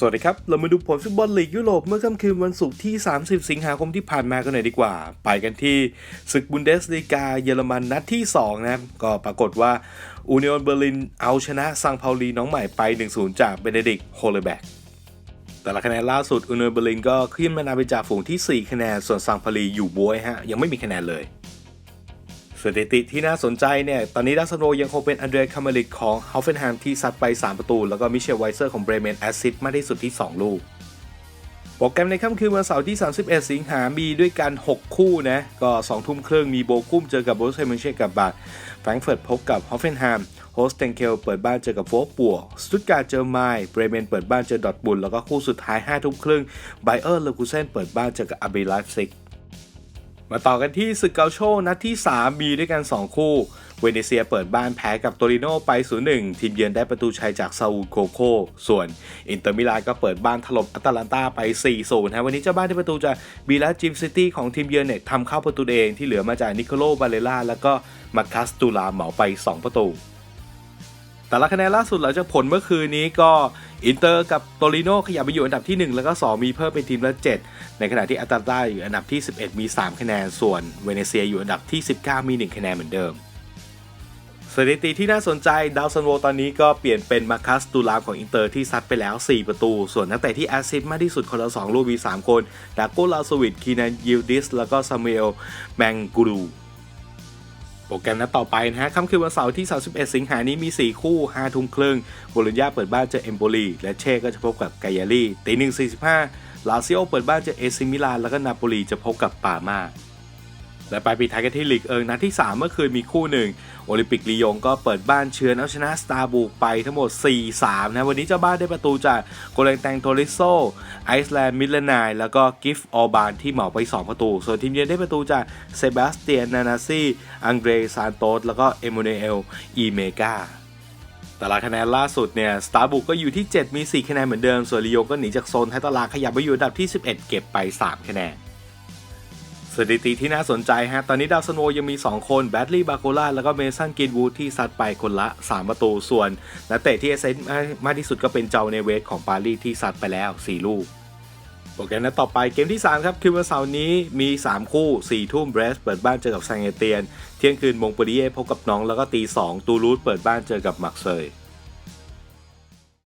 สวัสดีครับ เรามาดูผลฟุตบอลลีกยุโรปเมื่อค่ำคืนวันศุกร์ที่ 30 สิงหาคมที่ผ่านมากันหน่อยดีกว่า ไปกันที่ศึกบุนเดสลีกาเยอรมันนัดที่ 2 นะครับ ก็ปรากฏว่าอูเนียนเบอร์ลินเอาชนะซังเปาลีน้องใหม่ไป 1-0 จากเบเนดิกโฮเลแบกแต่ละคะแนนล่าสุดอูเนียนเบอร์ลินก็ขึ้นมานาไปจากฝูงที่ 4 คะแนนส่วนซังเปาลีอยู่บวยฮะยังไม่มีคะแนนเลย สถิติที่น่าสนใจเนี่ย ตอนนี้ดัสโนยังคงเป็นอันเดรคามาริกของฮอฟเฟนแฮมที่ซัดไป 3 ประตู แล้วก็มิเชลไวเซอร์ของเบรเมนแอสซิสต์มากที่สุดที่ 2 ลูก โปรแกรมในค่ำคืนวันเสาร์ที่ 31 สิงหามีด้วยกัน 6 คู่นะ ก็ 2 ทุ่มครึ่งมีโบกุ้มเจอกับโบรสเซมิเช่กับบาดแฟรงเฟิร์ตพบกับฮอฟเฟนแฮมโฮสเทนเคลเปิดบ้านเจอกับโฟกปัวสตุตการ์เจอไมล์เบรเมนเปิดบ้านเจอดอทบุลแล้วก็คู่สุดท้าย5ทุ่มครึ่งไบเออร์เลคูเซนเปิดบ้านเจอกับอาบีไลฟ์ซิก มาต่อกันที่ศึกเกาโชนัดที่ 3 มีด้วยกัน 2 คู่ เวเนเซียเปิดบ้านแพ้กับโตริโนไป 0-1 ทีมเยือนได้ประตูชัยจากซาอูโกโค ส่วนอินเตอร์มิลานก็เปิดบ้านถล่มอัตแลนตาไป 4-0ฮะวันนี้เจ้าบ้านได้ประตูจากบีลาจิมซิตี้ของทีมเยือนเนี่ยทำเข้าประตูเองที่เหลือมาจากนิโคโลบาเลล่าแล้วก็มาคัสตูลาเหมาไป 2 ประตูแต่ละคะแนนล่าสุดหลังจากผลเมื่อคืนนี้ก็ อินเตอร์กับโตริโนขยับไปอยู่อันดับที่ 1 แล้วก็ 2 มีเพิ่มเป็นทีมละ 7 ในขณะที่อัตแลนตาอยู่อันดับที่ 11 มี 3 คะแนน ส่วนเวเนเซียอยู่อันดับที่ 19 มี 1 คะแนนเหมือนเดิมสถิติที่น่าสนใจดาวซันโวตอนนี้ก็เปลี่ยนเป็นมาคัสตูลามของอินเตอร์ที่ซัดไปแล้ว 4 ประตู ส่วนนักเตะที่แอซิสต์มากที่สุดคนละ2ลูกมี 3 คนดาโกลาสวิตคีนันยิลดิส แล้วก็ซามูเอลแมงกูรู โปรแกรมนัดต่อไปนะฮะค่ำคืนวันเสาร์ที่ 31 สิงหานี้มี 4 คู่5ทุ่มครึ่งบโลญญาเปิดบ้านเจอเอมโบลีและเช่ก็จะพบกับไกยาลีตีหนึ่งสี่สิบห้าลาซิโอเปิดบ้านเจอเอซิมิลานแล้วก็นาโปลีจะพบกับปามา และไปปิดท้ายกันที่ลีกเอิงนัดที่ 3 เมื่อคืนมีคู่หนึ่งโอลิมปิกลียงก็เปิดบ้านเชือนเอาชนะสตาร์บุกไปทั้งหมด 4-3 นะ วันนี้เจ้าบ้านได้ประตูจากโกเลงแตงโทริโซไอซ์แลนด์มิลเลนายแล้วก็กิฟต์ออบานที่เหมาไป 2 ประตู ส่วนทีมเยือนได้ประตูจากเซบาสเตียน นานาซีอังเดรซานโตสแล้วก็เอม a นเอลอีเมกาต่ละคะแนนล่าสุดเนี่ยสตาร์บุกก็อยู่ที่ 7 มี 4 คะแนนเหมือนเดิม ส่วนลียงก็หนีจากโซนท้ายตารางขยับไปอยู่อันดับที่ 11 เก็บไป 3 คะแนน สถิติที่น่าสนใจฮะ ตอนนี้ดาวซันโวยังมี 2 คนแบดลี่บาโคล่าแล้วก็เมสันกินวูดที่ซัดไปคนละ 3 ประตู ส่วนนักเตะที่เอเซนมากที่สุดก็เป็นเจ้าเนเวสของปารีสที่ซัดไปแล้ว 4 ลูกโปรแกรมนัดต่อไปเกมที่ 3 ครับ คือวันเสาร์นี้มี 3 คู่4ทุ่มเบรสเปิดบ้านเจอกับแซงเอเตียน เที่ยงคืนมงเปรีเยพบกับน้องแล้วก็ตี2ตูรูสเปิดบ้านเจอกับมักเซย